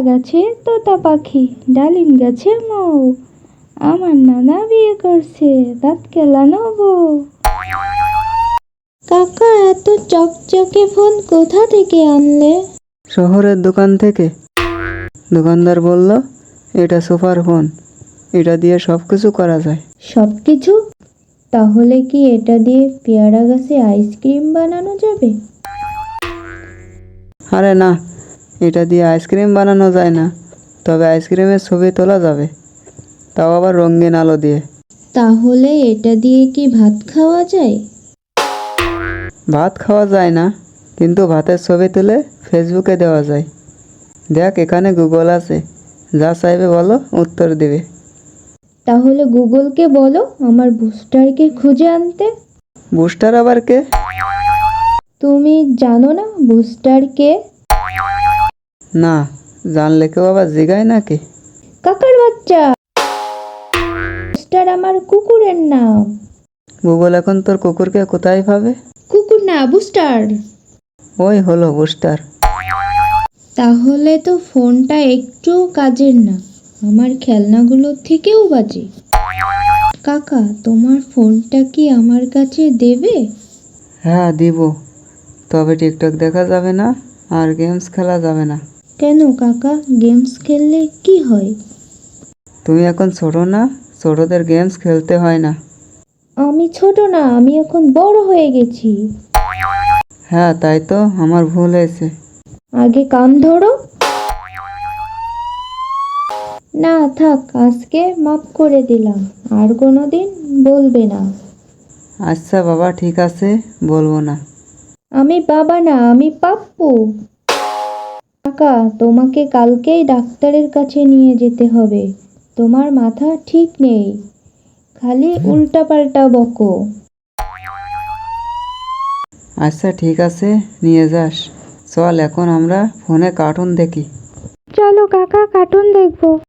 গাছে তোতা পাখি ডালিম গাছে মৌ। আমার নানা বিয়ে করছে দাঁত কেলানো বউ কাকা এত চকচকে ফোন কোথা থেকে আনলে? শহরের দোকান থেকে। দোকানদার বলল এটা সুপার ফোন। এটা দিয়ে সব কিছু করা যায়। সব কিছু তাহলে কি এটা দিয়ে পেয়ারা গাছে আইসক্রিম বানানো যাবে? আরে না এটা দিয়ে আইসক্রিম বানানো যায় না। তবে আইসক্রিমের ছবি তোলা যাবে। তাও আবার রঙিন আলো দিয়ে। তাহলে এটা দিয়ে কি ভাত খাওয়া যায়? ভাত খাওয়া যায় না কিন্তু ভাতের ছবি তুলে ফেসবুকে দেওয়া যায়। দেখ এখানে গুগল আছে। যা চাইবে বলো উত্তর দিবে। তাহলে গুগলকে বলো আমার বুস্টারকে খুঁজে আনতে। বুস্টার আবার কে? তুমি জানো না বুস্টার কে? না জানলে কেউ আবার জিগায় নাকি? কাকার বাচ্চা। বুস্টার আমার কুকুরের নাম। গুগল এখন তোর কুকুরকে কোথায় পাবে? কুকুর না বুস্টার ওই হলো বুস্টার তাহলে তো ফোনটা একটু কাজের না আমার খেলনাগুলোর থেকেও বাজে। কাকা তোমার ফোনটা কি আমার কাছে দেবে? হ্যাঁ দিব। তবে টিকটক দেখা যাবে না আর গেমস খেলা যাবে না। কেন কাকা? গেমস খেললে কি হয়? তুমি এখন ছোট না? ছোটদের গেমস খেলতে হয় না। আমি ছোট না আমি এখন বড় হয়ে গেছি। হ্যাঁ তাই তো আমার ভুল হয়েছে। আগে কান ধরো। না থাক আজকে মাফ করে দিলাম আর কোনো দিন বলবে না। আচ্ছা বাবা ঠিক আছে বলব না। আমি বাবা না আমি পাপ্পু। কাকা তোমাকে কালকেই ডাক্তারের কাছে নিয়ে যেতে হবে। তোমার মাথা ঠিক নেই। খালি উল্টাপাল্টা বকো। আচ্ছা ঠিক আছে নিয়ে যাস। চল এখন আমরা ফোনে কার্টুন দেখি। চলো কাকা কার্টুন দেখব।